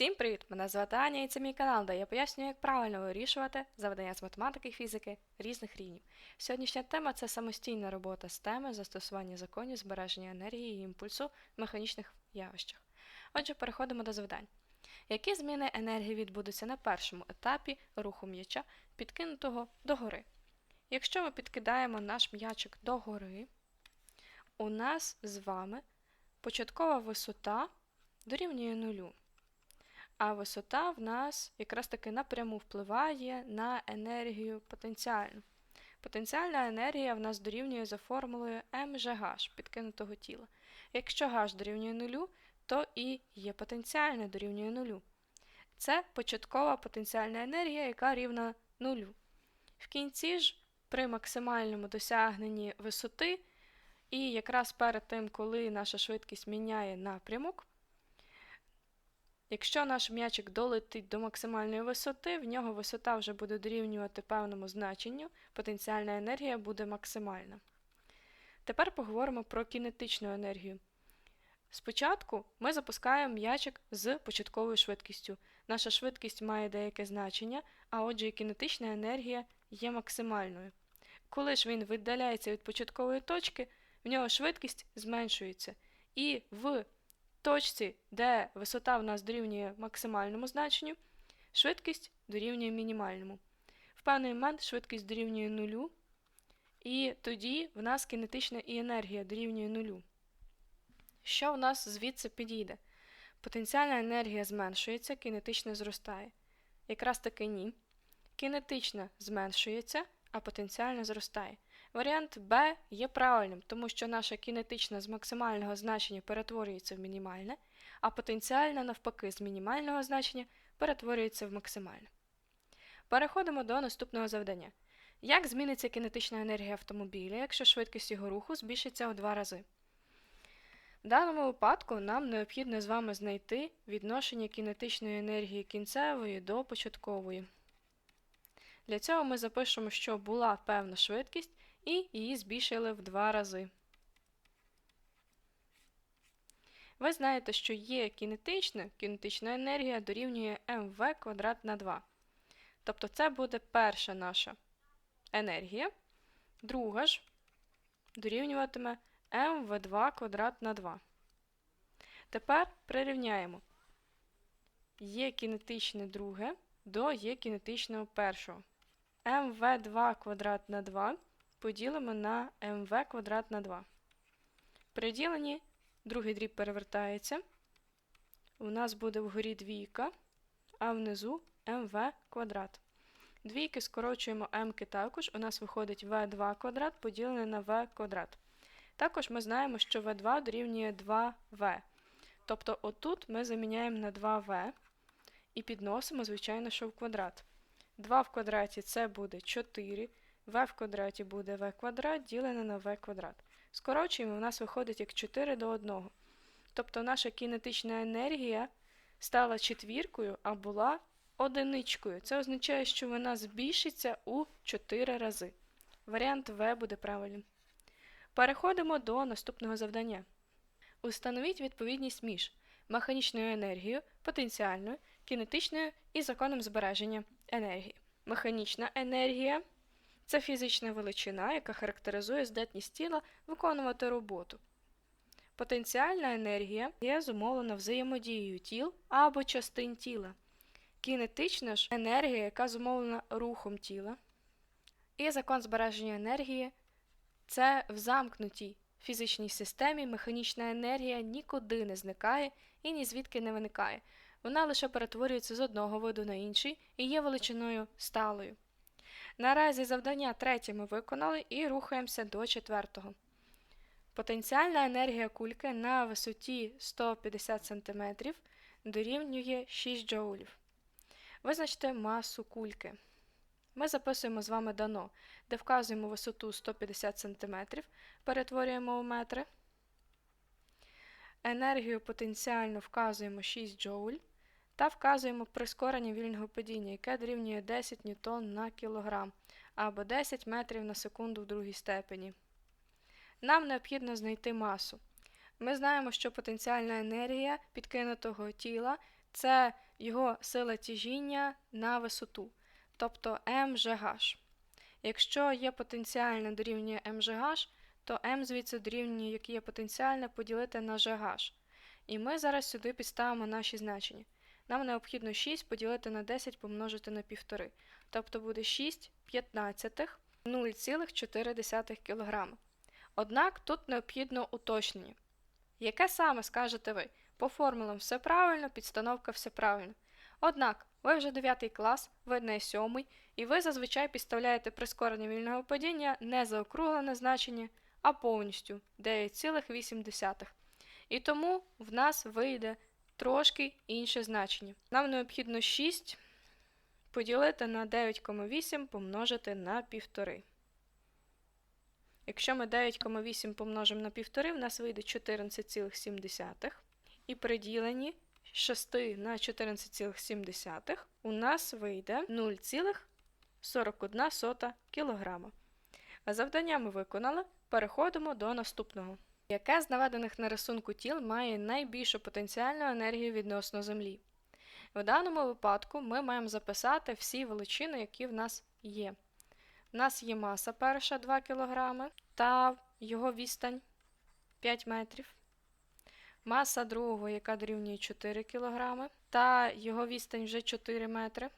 Всім привіт! Мене звати Аня і це мій канал, де я пояснюю, як правильно вирішувати завдання з математики і фізики різних рівнів. Сьогоднішня тема це самостійна робота з теми застосування законів збереження енергії і імпульсу в механічних явищах. Отже, переходимо до завдань. Які зміни енергії відбудуться на першому етапі руху м'яча, підкинутого догори? Якщо ми підкидаємо наш м'ячик догори, у нас з вами початкова висота дорівнює нулю. А висота в нас якраз таки напряму впливає на енергію потенціальну. Потенціальна енергія в нас дорівнює за формулою mgh підкинутого тіла. Якщо h дорівнює нулю, то і є потенціальне дорівнює нулю. Це початкова потенціальна енергія, яка рівна нулю. В кінці ж, при максимальному досягненні висоти, і якраз перед тим, коли наша швидкість міняє напрямок, Якщо наш м'ячик долетить до максимальної висоти, в нього висота вже буде дорівнювати певному значенню, потенціальна енергія буде максимальна. Тепер поговоримо про кінетичну енергію. Спочатку ми запускаємо м'ячик з початковою швидкістю. Наша швидкість має деяке значення, а отже, і кінетична енергія є максимальною. Коли ж він віддаляється від початкової точки, в нього швидкість зменшується. І в точці, де висота в нас дорівнює максимальному значенню, швидкість дорівнює мінімальному. В певний момент швидкість дорівнює нулю, і тоді в нас кінетична і енергія дорівнює нулю. Що в нас звідси підійде? Потенціальна енергія зменшується, кінетична зростає. Якраз таки ні. Кінетична зменшується, а потенціальна зростає. Варіант Б є правильним, тому що наша кінетична з максимального значення перетворюється в мінімальне, а потенціальна, навпаки, з мінімального значення перетворюється в максимальне. Переходимо до наступного завдання. Як зміниться кінетична енергія автомобіля, якщо швидкість його руху збільшиться у два рази? В даному випадку нам необхідно з вами знайти відношення кінетичної енергії кінцевої до початкової. Для цього ми запишемо, що була певна швидкість, і її збільшили в два рази. Ви знаєте, що є кінетична, кінетична енергія дорівнює mv квадрат на 2. Тобто це буде перша наша енергія, друга ж дорівнюватиме mv2 квадрат на 2. Тепер прирівняємо є кінетичне друге до є кінетичного першого. mv2 квадрат на 2 поділимо на mv квадрат на 2. При діленні другий дріб перевертається. У нас буде вгорі двійка, а внизу mv квадрат. Двійки скорочуємо m також, у нас виходить v2 квадрат поділене на v квадрат. Також ми знаємо, що v2 дорівнює 2v. Тобто отут ми заміняємо на 2v і підносимо, звичайно, що в квадрат. 2 в квадраті це буде 4 v в квадраті буде v квадрат ділене на v квадрат. Скорочуємо, у нас виходить як 4 до 1. Тобто наша кінетична енергія стала четвіркою, а була одиничкою. Це означає, що вона збільшиться у 4 рази. Варіант В буде правильним. Переходимо до наступного завдання. Установіть відповідність між механічною енергією, потенціальною, кінетичною і законом збереження енергії. Механічна енергія це фізична величина, яка характеризує здатність тіла виконувати роботу. Потенціальна енергія є зумовлена взаємодією тіл або частин тіла. Кінетична ж енергія, яка зумовлена рухом тіла. І закон збереження енергії це в замкнутій фізичній системі механічна енергія нікуди не зникає і ні звідки не виникає. Вона лише перетворюється з одного виду на інший і є величиною сталою. Наразі завдання третє ми виконали і рухаємося до четвертого. Потенціальна енергія кульки на висоті 150 см дорівнює 6 джоулів. Визначте масу кульки. Ми записуємо з вами дано, де вказуємо висоту 150 см, перетворюємо у метри. Енергію потенціально вказуємо 6 джоуль та вказуємо прискорення вільного падіння, яке дорівнює 10 ньютон на кілограм або 10 метрів на секунду в другій степені. Нам необхідно знайти масу. Ми знаємо, що потенціальна енергія підкинутого тіла це його сила тяжіння на висоту, тобто МЖH. Якщо є потенціальне дорівнює МЖH, то М звідси дорівнює, як є потенціальне, поділити на GH. І ми зараз сюди підставимо наші значення. Нам необхідно 6 поділити на 10 помножити на 1,5. Тобто буде 6 п'ятнадцятих 0,4 кг. Однак тут необхідно уточнення. Яке саме скажете ви? По формулам все правильно, підстановка все правильно. Однак, ви вже 9 клас, ви не 7, і ви зазвичай підставляєте прискорення вільного падіння не заокруглене значення, а повністю 9,8. І тому в нас вийде трошки інше значення. Нам необхідно 6 поділити на 9,8 помножити на 1,5. Якщо ми 9,8 помножимо на 1,5, в нас вийде 14,7. І при діленні 6 на 14,7 у нас вийде 0,41 кг. А завдання ми виконали. Переходимо до наступного. Яке з наведених на рисунку тіл має найбільшу потенціальну енергію відносно Землі? В даному випадку ми маємо записати всі величини, які в нас є. У нас є маса перша 2 кг та його відстань 5 метрів. Маса другого, яка дорівнює 4 кг, та його відстань вже 4 метри.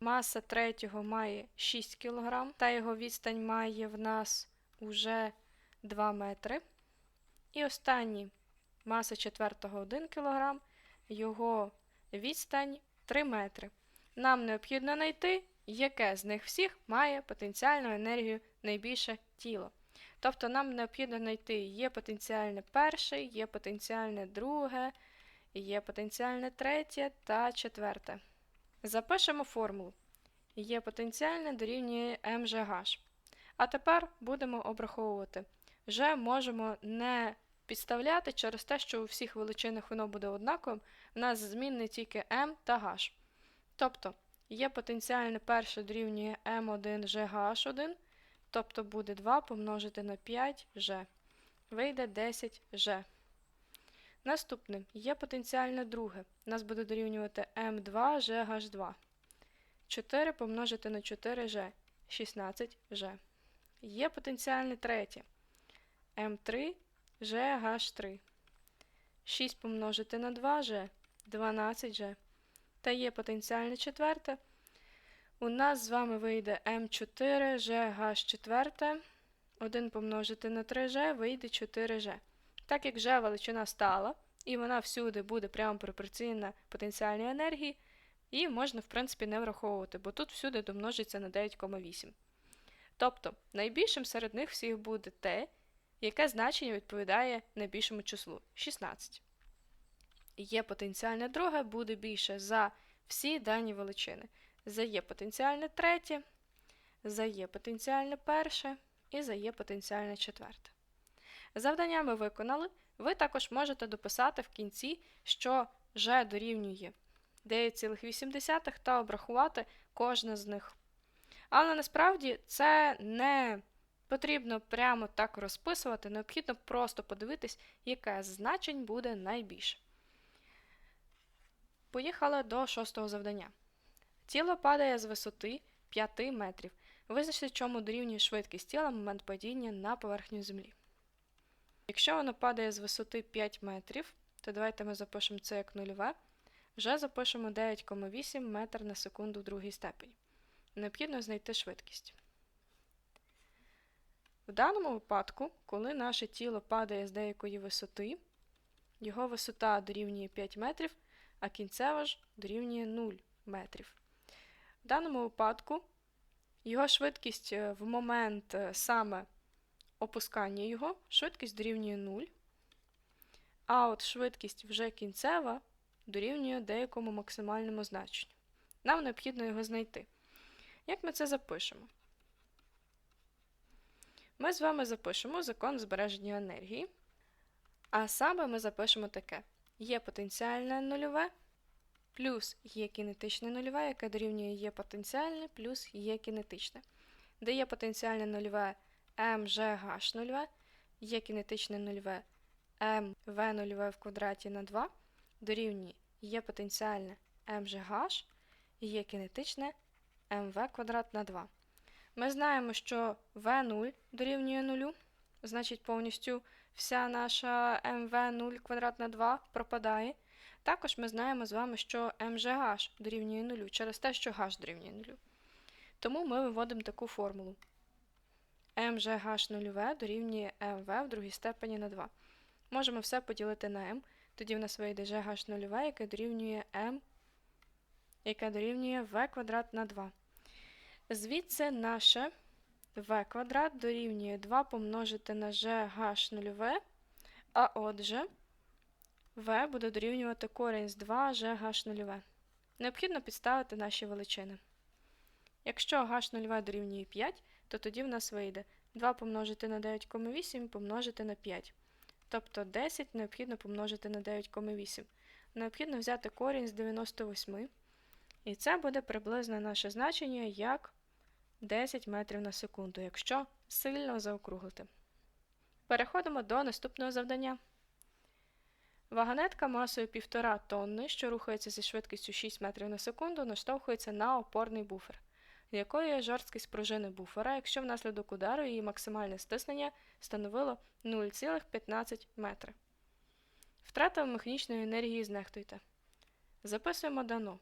Маса третього має 6 кг, та його відстань має в нас уже 2 метри. І останній маса четвертого 1 кг, його відстань 3 метри. Нам необхідно знайти, яке з них всіх має потенціальну енергію найбільше тіло. Тобто нам необхідно знайти є потенціальне перше, є потенціальне друге, є потенціальне третє та четверте. Запишемо формулу. Є потенціальне дорівнює МЖH. А тепер будемо обраховувати. Вже можемо не підставляти через те, що у всіх величинах воно буде однаковим, у нас змінне тільки М та H. Тобто є потенціальне перше дорівнює М1GH1, тобто буде 2 помножити на 5G. Вийде 10G. Наступне є потенціальне друге. Нас буде дорівнювати М2GH2. 4 помножити на 4G 16G. Є потенціальне третє. М3 GH3. 6 помножити на 2G 12G. Та є потенціальне четверте. У нас з вами вийде М4 GH4. 1 помножити на 3G вийде 4G. Так як G величина стала, і вона всюди буде прямо пропорційна потенціальній енергії, і можна, в принципі, не враховувати, бо тут всюди домножиться на 9,8. Тобто, найбільшим серед них всіх буде те, яке значення відповідає найбільшому числу 16. Є потенціальне друге буде більше за всі дані величини. За є потенціальне третє, за є потенціальне перше і за є потенціальне четверте. Завдання ми виконали. Ви також можете дописати в кінці, що G дорівнює 9,8 та обрахувати кожне з них. Але насправді це не потрібно прямо так розписувати, необхідно просто подивитись, яке значень буде найбільше. Поїхали до шостого завдання. Тіло падає з висоти 5 метрів. Визначте, чому дорівнює швидкість тіла момент падіння на поверхню землі. Якщо воно падає з висоти 5 метрів, то давайте ми запишемо це як нульове. Вже запишемо 9,8 метр на секунду в другій степені. Необхідно знайти швидкість. В даному випадку, коли наше тіло падає з деякої висоти, його висота дорівнює 5 метрів, а кінцева ж дорівнює 0 метрів. В даному випадку його швидкість е, в момент е, саме опускання його, швидкість дорівнює 0, а от швидкість вже кінцева дорівнює деякому максимальному значенню. Нам необхідно його знайти. Як ми це запишемо? Ми з вами запишемо закон збереження енергії. А саме ми запишемо таке: є потенціальне нульове, плюс є кінетичне нульове, яке дорівнює є потенціальне, плюс є кінетичне. Де є потенціальне нульове МЖH нульове, є кінетичне нульове МВ нульове в квадраті на 2, дорівнює є потенціальне mgh і є кінетичне mv квадрат на 2. Ми знаємо, що v0 дорівнює 0, значить повністю вся наша mv0 квадрат на 2 пропадає. Також ми знаємо з вами, що mgh дорівнює 0 через те, що h дорівнює 0. Тому ми виводимо таку формулу. mgh 0 дорівнює mv в другій степені на 2. Можемо все поділити на m, тоді в нас вийде gh 0 яке дорівнює m, яке дорівнює v квадрат на 2. Звідси наше v квадрат дорівнює 2 помножити на gh 0, а отже, v буде дорівнювати корінь з 2 gh 0. Необхідно підставити наші величини. Якщо h 0 дорівнює 5, то тоді в нас вийде 2 помножити на 9,8 помножити на 5. Тобто 10 необхідно помножити на 9,8. Необхідно взяти корінь з 98. І це буде приблизно наше значення як 10 метрів на секунду, якщо сильно заокруглити. Переходимо до наступного завдання. Вагонетка масою 1,5 тонни, що рухається зі швидкістю 6 метрів на секунду, наштовхується на опорний буфер, якою є жорсткість пружини буфера, якщо внаслідок удару її максимальне стиснення становило 0,15 метри. Втрата механічної енергії знехтуйте. Записуємо дано.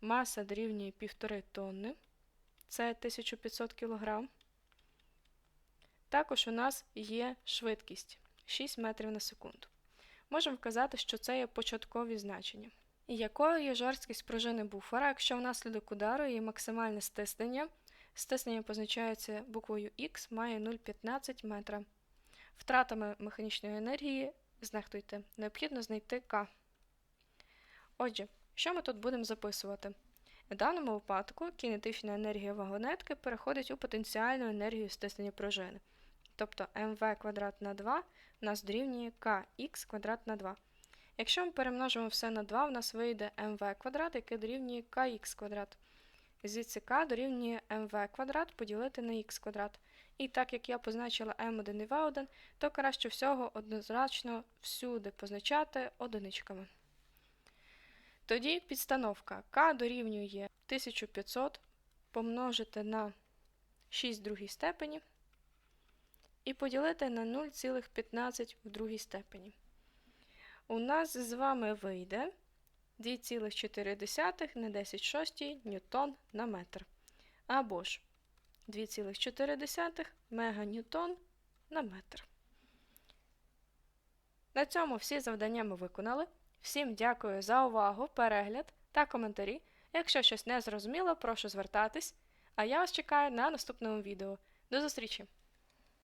Маса дорівнює 1,5 тонни, це 1500 кг. Також у нас є швидкість 6 метрів на секунду. Можемо вказати, що це є початкові значення. І якою є жорсткість пружини буфера, якщо внаслідок удару її максимальне стиснення, стиснення позначається буквою Х, має 0,15 метра. Втратами механічної енергії, знехтуйте, необхідно знайти К. Отже, що ми тут будемо записувати? В даному випадку кінетична енергія вагонетки переходить у потенціальну енергію стиснення пружини. Тобто mv квадрат на 2 у нас дорівнює kx квадрат на 2. Якщо ми перемножимо все на 2, у нас вийде mv квадрат, яке дорівнює kx квадрат. Звідси k дорівнює mv квадрат поділити на х квадрат. І так як я позначила m1 і v1, то краще всього однозначно всюди позначати одиничками. Тоді підстановка k дорівнює 1500 помножити на 6 в другій степені і поділити на 0,15 в другій степені. У нас з вами вийде 2,4 на 10 шостій ньютон на метр. Або ж 2,4 меганьютон на метр. На цьому всі завдання ми виконали. Всім дякую за увагу, перегляд та коментарі. Якщо щось не зрозуміло, прошу звертатись. А я вас чекаю на наступному відео. До зустрічі!